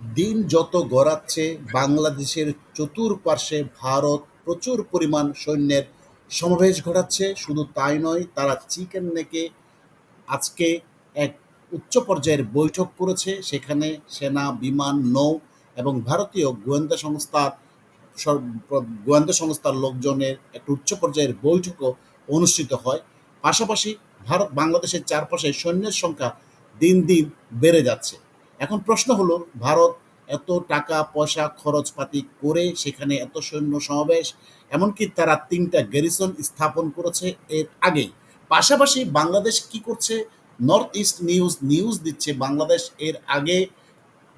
দিন যত গড়াচ্ছে, বাংলাদেশের চতুর্পার্শ্বে ভারত প্রচুর পরিমাণ সৈন্যের সমাবেশ ঘটাচ্ছে। শুধু তাই নয়, তারা চিকেন নেকে আজকে এক উচ্চ পর্যায়ের বৈঠক করেছে। সেখানে সেনা, বিমান, নৌ এবং ভারতীয় গোয়েন্দা সংস্থার গোয়েন্দা সংস্থার লোকজনের একটা উচ্চ পর্যায়ের বৈঠকও অনুষ্ঠিত হয়। পাশাপাশি ভারত বাংলাদেশের চারপাশে সৈন্যের সংখ্যা দিন দিন বেড়ে যাচ্ছে। এখন প্রশ্ন হলো, ভারত এত টাকা, পয়সা, খরচপাতি করে সেখানে এত সৈন্য সমাবেশ, এমনকি তারা তিনটা গ্যারিসন স্থাপন করেছে এর আগেই। পাশাপাশি বাংলাদেশ কি করছে? নর্থ ইস্ট নিউজ নিউজ দিচ্ছে বাংলাদেশ এর আগে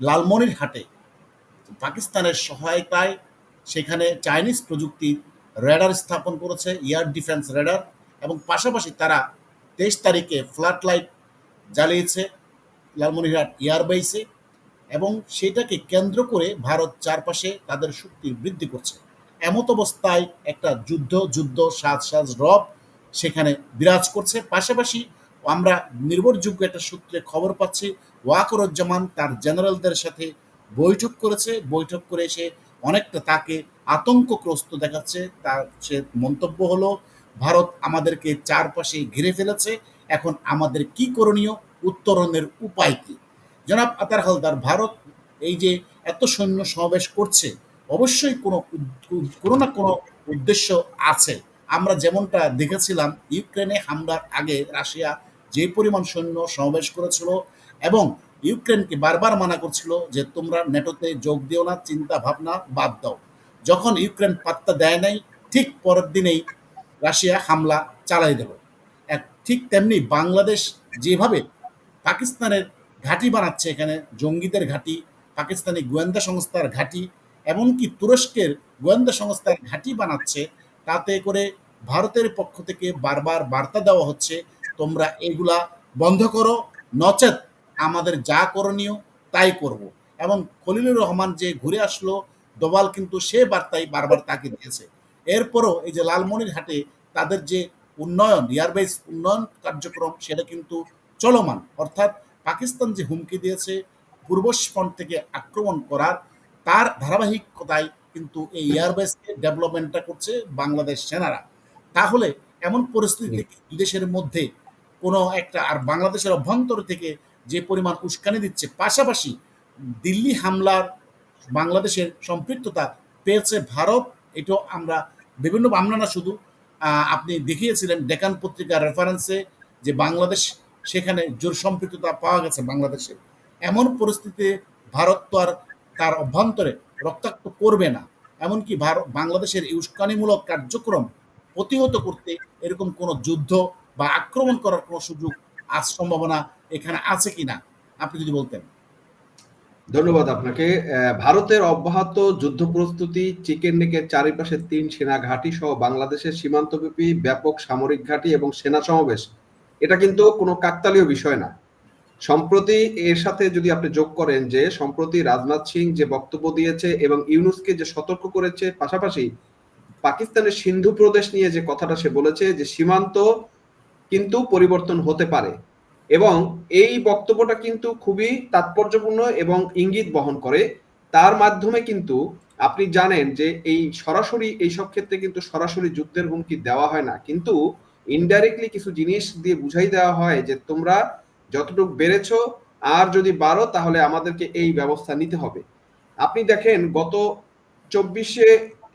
লালমনিরহাটে। পাকিস্তানের সহায়তায় সেখানে চাইনিজ প্রযুক্তির রেডার স্থাপন করেছে এয়ার ডিফেন্স রেডার এবং পাশাপাশি তারা তেইশ তারিখে ফ্লাড লাইট জ্বালিয়েছে। লালমনিরহাট এয়ারবেসে এবং সেটাকে কেন্দ্র করে ভারত চারপাশে তাদের শক্তি বৃদ্ধি করছে। এমত অবস্থায় একটা যুদ্ধ যুদ্ধ, সাজ সাজ, রব সেখানে বিরাজ করছে। পাশাপাশি আমরা নির্ভরযোগ্য একটা সূত্রে খবর পাচ্ছি, ওয়াকরুজ্জামান তার জেনারেলদের সাথে বৈঠক করেছে। বৈঠক করে সে অনেকটা তাকে আতঙ্কগ্রস্ত দেখাচ্ছে। তার সে মন্তব্য হলো, ভারত আমাদেরকে চারপাশে ঘিরে ফেলেছে, এখন আমাদের কি করণীয় উত্তরণের উপায় কি? জনাব আতার হালদার, ভারত এই যে এত সৈন্য সমাবেশ করছে, অবশ্যই কোনো কোনো না কোনো উদ্দেশ্য আছে। আমরা যেমনটা দেখেছিলাম, ইউক্রেনে হামলার আগে রাশিয়া যে পরিমাণ সৈন্য সমাবেশ করেছিল এবং ইউক্রেনকে বারবার মানা করছিল যে তোমরা নেটোতে যোগ দিও না, চিন্তা ভাবনা বাদ দাও। যখন ইউক্রেন পাত্তা দেয় নাই, ঠিক পরের দিনেই রাশিয়া হামলা চালাই দিল। ঠিক তেমনি বাংলাদেশ যেভাবে পাকিস্তানের ঘাঁটি বানাচ্ছে এখানে, জঙ্গিদের ঘাঁটি, পাকিস্তানি গোয়েন্দা সংস্থার ঘাঁটি, এমনকি তুরস্কের গোয়েন্দা সংস্থার ঘাঁটি বানাচ্ছে। তাতে করে ভারতের পক্ষ থেকে বারবার বার্তা দেওয়া হচ্ছে, তোমরা এগুলা বন্ধ করো, নচেত আমাদের যা করণীয় তাই করব। এবং খলিলুর রহমান যে ঘুরে আসলো, দোবাল কিন্তু সে বার্তাই বারবার তাকে দিয়েছে। এরপরও এই যে লালমনির লালমনিরহাটে তাদের যে উন্নয়ন এয়ারবেস উন্নয়ন কার্যক্রম, সেটা কিন্তু চলমান। অর্থাৎ পাকিস্তান যে হুমকি দিয়েছে পূর্বস্পন থেকে আক্রমণ করার তার ধারাবাহিকতায় কিন্তু এই এয়ারবেসকে ডেভেলপমেন্টটা করছে বাংলাদেশ সেনারা। তাহলে এমন পরিস্থিতি থেকে দুই দেশের মধ্যে কোনো একটা আর বাংলাদেশের অভ্যন্তর থেকে যে পরিমাণ উস্কানি দিচ্ছে পাশাপাশি দিল্লি হামলার বাংলাদেশের সম্পৃক্ততা পেয়েছে ভারত এটাও আমরা বিভিন্ন আমরা না শুধু আপনি দেখিয়েছিলেন ডেকান পত্রিকার রেফারেন্সে যে বাংলাদেশ সেখানে জোর সম্পৃক্ততা পাওয়া গেছে বাংলাদেশে। এমন পরিস্থিতিতে ভারত তো আর তার অভ্যন্তরে রক্তাক্ত করবে না। এমনকি ভারত বাংলাদেশের উস্কানিমূলক কার্যক্রম প্রতিহত করতে এরকম কোনো যুদ্ধ বা আক্রমণ করার কোনো সুযোগ আজ সম্ভাবনা এখানে আছে কিনা, আপনি যদি বলতেন। ধন্যবাদ আপনাকে। ভারতের অব্যাহত যুদ্ধ প্রস্তুতি, চিকেন নেকের চারিপাশে তিন সেনা ঘাঁটি সহ বাংলাদেশের সীমান্তব্যাপী ব্যাপক সামরিক ঘাঁটি এবং সেনা সমাবেশ এটা কিন্তু কোনো কাকতালীয় বিষয় না। সম্প্রতি এর সাথে যদি আপনি যোগ করেন যে, সম্প্রতি রাজনাথ সিং যে বক্তব্য দিয়েছে এবং ইউনুসকে যে সতর্ক করেছে, পাশাপাশি পাকিস্তানের সিন্ধু প্রদেশ নিয়ে যে কথাটা সে বলেছে যে, সীমান্ত কিন্তু পরিবর্তন হতে পারে এবং এই বক্তব্যটা কিন্তু খুবই তাৎপর্যপূর্ণ এবং ইঙ্গিত বহন করে। তার মাধ্যমে কিন্তু আপনি জানেন যে, এই সরাসরি এইসব ক্ষেত্রে কিন্তু সরাসরি যুদ্ধের হুমকি দেওয়া হয় না। কিন্তু ইনডাইরেক্টলি কিছু জিনিস দিয়ে বুঝাই দেওয়া হয় যে তোমরা যতটুকু বেড়েছো, আর যদি বাড়ো, তাহলে আমাদেরকে এই ব্যবস্থা নিতে হবে। আপনি দেখেন, গত চব্বিশে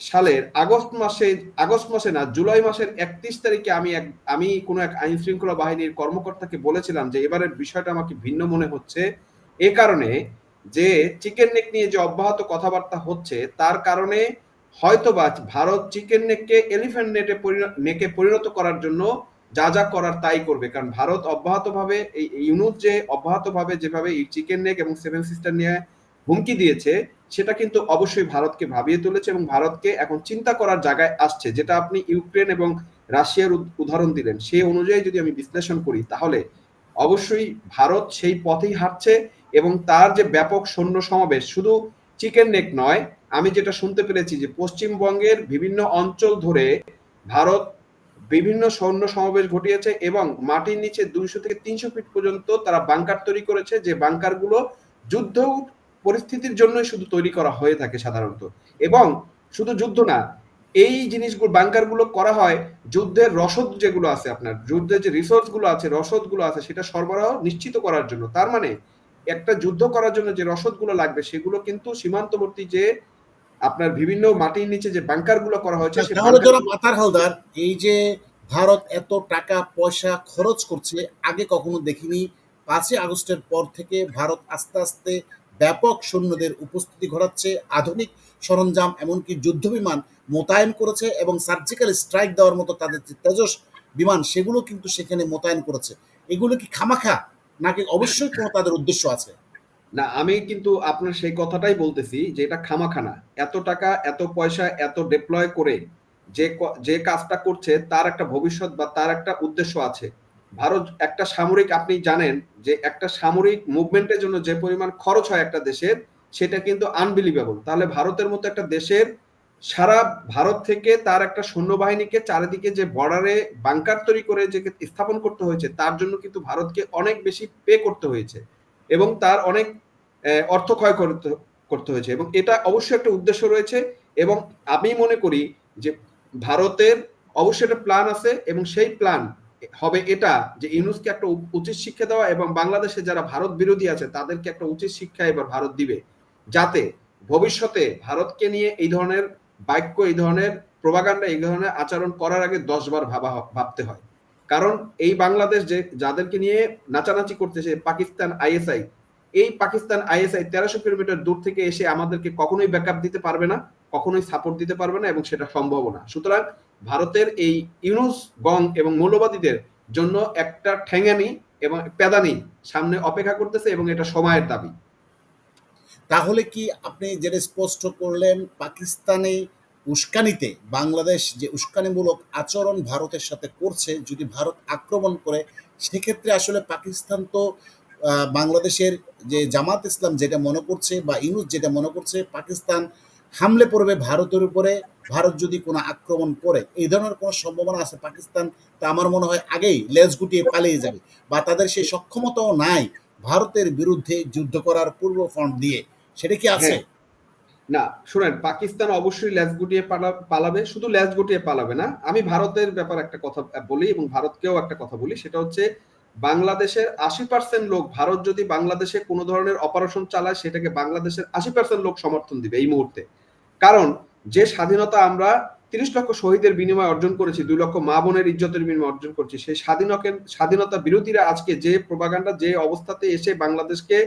সালের আগস্ট মাসে আগস্ট মাসে না, জুলাই মাসের একত্রিশ তারিখে আমি এক, আমি কোনো এক আইন শৃঙ্খলা বাহিনীর কর্মকর্তাকে বলেছিলাম যে, এবারের বিষয়টা আমাকে ভিন্ন মনে হচ্ছে। এ কারণে যে চিকেন নেক নিয়ে যে অব্যাহত কথাবার্তা হচ্ছে, তার কারণে হয়তোবা ভারত চিকেন নেককে এলিফ্যান্ট নেটে নেকে পরিণত করার জন্য যা যা করার তাই করবে। কারণ ভারত অব্যাহতভাবে এই ইউনুস যে অব্যাহতভাবে যেভাবে এই চিকেন নেক এবং সেভেন সিস্টার নিয়ে হুমকি দিয়েছে, সেটা কিন্তু অবশ্যই ভারতকে ভাবিয়ে তুলেছে এবং ভারতকে এখন চিন্তা করার জায়গায় আসছে। যেটা আপনি ইউক্রেন এবং রাশিয়ার উদাহরণ দিলেন, সেই অনুযায়ী যদি আমি বিশ্লেষণ করি, তাহলে অবশ্যই ভারত সেই পথেই হাঁটছে এবং তার যে ব্যাপক সৈন্য সমাবেশ, শুধু চিকেন নেক নয়। আমি যেটা শুনতে পেরেছি যে পশ্চিমবঙ্গের বিভিন্ন অঞ্চল ধরে ভারত বিভিন্ন সৈন্য সমাবেশ ঘটিয়েছে এবং মাটির নিচে দুইশো থেকে তিনশো ফিট পর্যন্ত তারা বাংকার তৈরি করেছে, যে বাংকারগুলো যুদ্ধ পরিস্থিতির জন্যই শুধু তৈরি করা হয়ে থাকে সাধারণত। এবং শুধু যুদ্ধ না, এই জিনিসগুলো বাংকারগুলো করা হয় যুদ্ধের রসদ যেগুলো আছে আপনার, যুদ্ধের যে রিসোর্সগুলো আছে রসদগুলো আছে, সেটা সরবরাহ নিশ্চিত করার জন্য। তার মানে একটা যুদ্ধ করার জন্য যে রসদগুলো লাগবে সেগুলো কিন্তু সীমান্তবর্তী যে আপনার বিভিন্ন মাটির নিচে যে বাংকারগুলো করা হয়েছে তাহলে আতার হালদার এই যে ভারত এত টাকা পয়সা খরচ করছে আগে কখনো দেখিনি। পাঁচই আগস্টের পর থেকে ভারত আস্তে আস্তে ব্যাপক সৈন্যদের উপস্থিতি ঘটাচ্ছে। আধুনিক সরঞ্জাম এমনকি যুদ্ধ বিমান মোতায়েন করেছে এবং সার্জিক্যাল স্ট্রাইক দেওয়ার মতো তাদের যে তেজস বিমান সেগুলো কিন্তু সেখানে মোতায়েন করেছে। এগুলো কি খামাখা? নাকি অবশ্যই কোনো তাদের উদ্দেশ্য আছে? না, আমি কিন্তু আপনার সেই কথাটাই বলতেছি যে এটা খামাখানা। এত টাকা, এত পয়সা, এত ডিপ্লয় করে যে যে কাজটা করছে তার একটা ভবিষ্যৎ বা তার একটা উদ্দেশ্য আছে। ভারত একটা সামরিক, আপনি জানেন যে একটা সামরিক মুভমেন্টের জন্য যে পরিমাণ খরচ হয় একটা দেশের, সেটা কিন্তু আনবিলিভেবল তাহলে ভারতের মতো একটা দেশের সারা ভারত থেকে তার একটা সৈন্যবাহিনীকে চারিদিকে যে বর্ডারে বাংকার তৈরি করে যে স্থাপন করতে হয়েছে, তার জন্য কিন্তু ভারতকে অনেক বেশি পে করতে হয়েছে এবং তার অনেক অর্থ ক্ষয় করতে করতে হয়েছে এবং এটা অবশ্যই একটা উদ্দেশ্য রয়েছে এবং আমি মনে করি যে ভারতের অবশ্যই একটা প্ল্যান আছে এবং সেই প্ল্যান হবে এটা যে ইউনুসকে একটা উচিত শিক্ষা দেওয়া এবং বাংলাদেশে যারা ভারত বিরোধী আছে তাদেরকে একটা উচিত শিক্ষা এবার ভারত দিবে যাতে ভবিষ্যতে ভারতকে নিয়ে এই ধরনের বাক্য এই ধরনের প্রবাগান্ডা এই ধরনের আচরণ করার আগে দশ বার ভাবা ভাবতে হয়। কারণ এই বাংলাদেশ যে, যাদেরকে নিয়ে নাচানাচি করতেছে পাকিস্তান আইএসআই, এই পাকিস্তান আইএসআই তেরোশো কিলোমিটার দূর থেকে এসে আমাদেরকে কখনোই ব্যাকআপ দিতে পারবে না, কখনোই সাপোর্ট দিতে পারবে না এবং সেটা সম্ভব না। সুতরাং ভারতের এই ইউনুস, গং এবং মৌলবাদীদের জন্য একটা ঠেঙ্গানি এবং পেদানি সামনে অপেক্ষা করতেছে এবং এটা সময়ের দাবি। তাহলে কি আপনি যেটা স্পষ্ট করলেন পাকিস্তানে উস্কানিতে বাংলাদেশ যে উস্কানিমূলক আচরণ ভারতের সাথে করছে, যদি ভারত আক্রমণ করে, সেক্ষেত্রে আসলে পাকিস্তান তো বাংলাদেশের যে জামাত ইসলাম যেটা মনে করছে বা ইউনুস যেটা মনে করছে, পাকিস্তান হামলে পড়বে ভারতের উপরে। ভারত যদি কোনো আক্রমণ করে, এই ধরনের কোনো সম্ভাবনা আছে পাকিস্তান? তা আমার মনে হয় আগেই লেজ গুটিয়ে পালিয়ে যাবে। বা তাদের সেই সক্ষমতাও নাই ভারতের বিরুদ্ধে যুদ্ধ করার পূর্ব ফ্রন্ট দিয়ে। সেটা কি আছে? হ্যাঁ। না, শুনেন, পাকিস্তান অবশ্যই ল্যাজ গুটিয়ে পালাবে, শুধু ল্যাজ গুটিয়ে পালাবে না। আমি ভারতের ব্যাপার একটা কথা বলি এবং ভারতকেও একটা কথা বলি, সেটা হচ্ছে বাংলাদেশের আশি পার্সেন্ট লোক, ভারত যদি বাংলাদেশে কোনো ধরনের অপারেশন চালায়, সেটাকে বাংলাদেশের আশি পার্সেন্ট লোক সমর্থন দিবে এই মুহূর্তে। কারণ যে স্বাধীনতা আমরা তিরিশ লক্ষ শহীদের বিনিময়ে অর্জন করেছি, দুই লক্ষ মা বোনের ইজ্জতের বিনিময়ে অর্জন করছি, সেই স্বাধীনকের স্বাধীনতা বিরোধীরা আজকে যে প্রবাগান্ডা যে অবস্থাতে এসে বাংলাদেশকে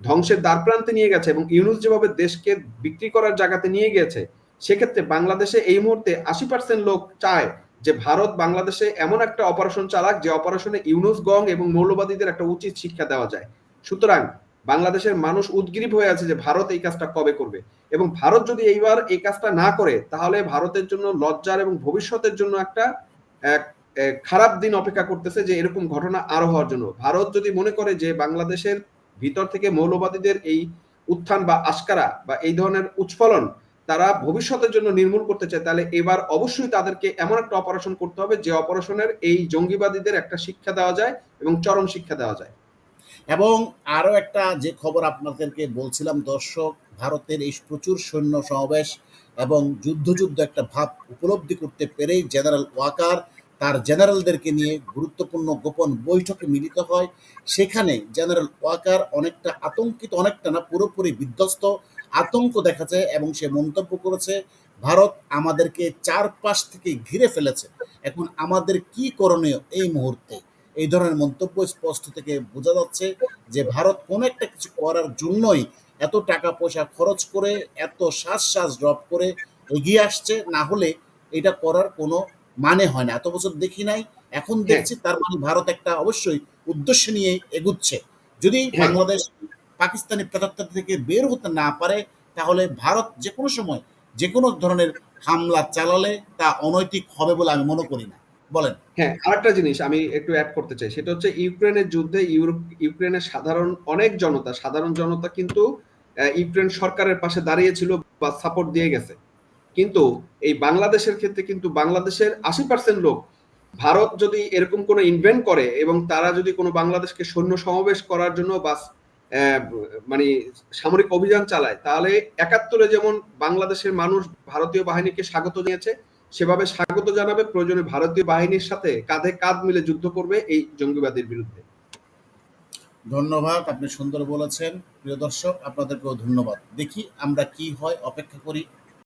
ধ্বংসের দ্বার প্রান্তে নিয়ে গেছে এবং ইউনুস যেভাবে দেশকে বিক্রি করার জায়গাতে নিয়ে গেছে সেক্ষেত্রে বাংলাদেশে এই মুহূর্তে আশি পার্সেন্ট লোক চায় যে ভারত বাংলাদেশে এমন একটা অপারেশন চালাক যে অপারেশনে ইউনুস, গং এবং মৌলবাদীদের একটা উচিত শিক্ষা দেওয়া যায়। সুতরাং বাংলাদেশের মানুষ উদ্গ্রীব হয়ে আছে যে ভারত এই কাজটা কবে করবে এবং ভারত যদি এইবার এই কাজটা না করে, তাহলে ভারতের জন্য লজ্জার এবং ভবিষ্যতের জন্য একটা, এক এক খারাপ দিন অপেক্ষা করতেছে যে এরকম ঘটনা আরও হওয়ার জন্য। ভারত যদি মনে করে যে বাংলাদেশের ভিতর থেকে মৌলবাদীদের এই উত্থান বা আস্কারা বা এই ধরনের উৎফলন তারা ভবিষ্যতের জন্য নির্মূল করতে চায়, তাহলে এবার অবশ্যই তাদেরকে এমন একটা অপারেশন করতে হবে যে অপারেশনের এই জঙ্গিবাদীদের একটা শিক্ষা দেওয়া যায় এবং চরম শিক্ষা দেওয়া যায়। এবং আরও একটা যে খবর আপনাদেরকে বলছিলাম, দর্শক, ভারতের এই প্রচুর সৈন্য সমাবেশ এবং যুদ্ধ যুদ্ধ একটা ভাব উপলব্ধি করতে পেরেই জেনারেল ওয়াকার তার জেনারেলদেরকে নিয়ে গুরুত্বপূর্ণ গোপন বৈঠকে মিলিত হয়। সেখানে জেনারেল ওয়াকার অনেকটা আতঙ্কিত, অনেকটা না, পুরোপুরি বিধ্বস্ত আতঙ্ক দেখা যায় এবং সে মন্তব্য করেছে, ভারত আমাদেরকে চারপাশ থেকে ঘিরে ফেলেছে। এখন আমাদের কি করণীয় এই মুহূর্তে? এই ধরনের মন্তব্য স্পষ্ট থেকে বোঝা যাচ্ছে যে ভারত কোনো একটা কিছু করার জন্যই এত টাকা পয়সা খরচ করে, এত শ্বাস শ্বাস ড্রপ করে এগিয়ে আসছে। না হলে এটা করার কোনো মানে হয় না। এত বছর দেখি নাই এখন দেখছি তার মানে ভারত একটা অবশ্যই উদ্দেশ্য নিয়ে এগুচ্ছে। যদি হ্যাঁ। বাংলাদেশ পাকিস্তানি প্রেতাত্মা থেকে বের হতে না পারে তাহলে ভারত যে কোনো সময় যে কোনো ধরনের হামলা চালালে তা অনৈতিক হবে বলে আমি মনে করি না। বলেন। হ্যাঁ আরেকটা জিনিস আমি একটু অ্যাড করতে চাই। সেটা হচ্ছে ইউক্রেনের যুদ্ধে ইউরোপ ইউক্রেনের সাধারণ অনেক জনতা সাধারণ জনতা কিন্তু ইউক্রেন সরকারের পাশে দাঁড়িয়েছিল বা সাপোর্ট দিয়ে গেছে। কিন্তু এই বাংলাদেশের ক্ষেত্রে কিন্তু বাংলাদেশের আশি পার্সেন্ট লোক ভারত যদি এরকম কোনো ইনভেন্ট করে এবং তারা যদি কোনো বাংলাদেশকে সৈন্য সমাবেশ করার জন্য বা মানে সামরিক অভিযান চালায়, তাহলে একাত্তরে যেমন বাংলাদেশের মানুষ ভারতীয় বাহিনীকে স্বাগত জানিয়েছে, সেভাবে স্বাগত জানাবে প্রয়োজনে ভারতীয় বাহিনীর সাথে কাঁধে কাঁধ মিলে যুদ্ধ করবে এই জঙ্গিবাদের বিরুদ্ধে। ধন্যবাদ, আপনি সুন্দর বলেছেন। প্রিয় দর্শক, আপনাদেরকেও ধন্যবাদ। দেখি আমরা কি হয়, অপেক্ষা করি।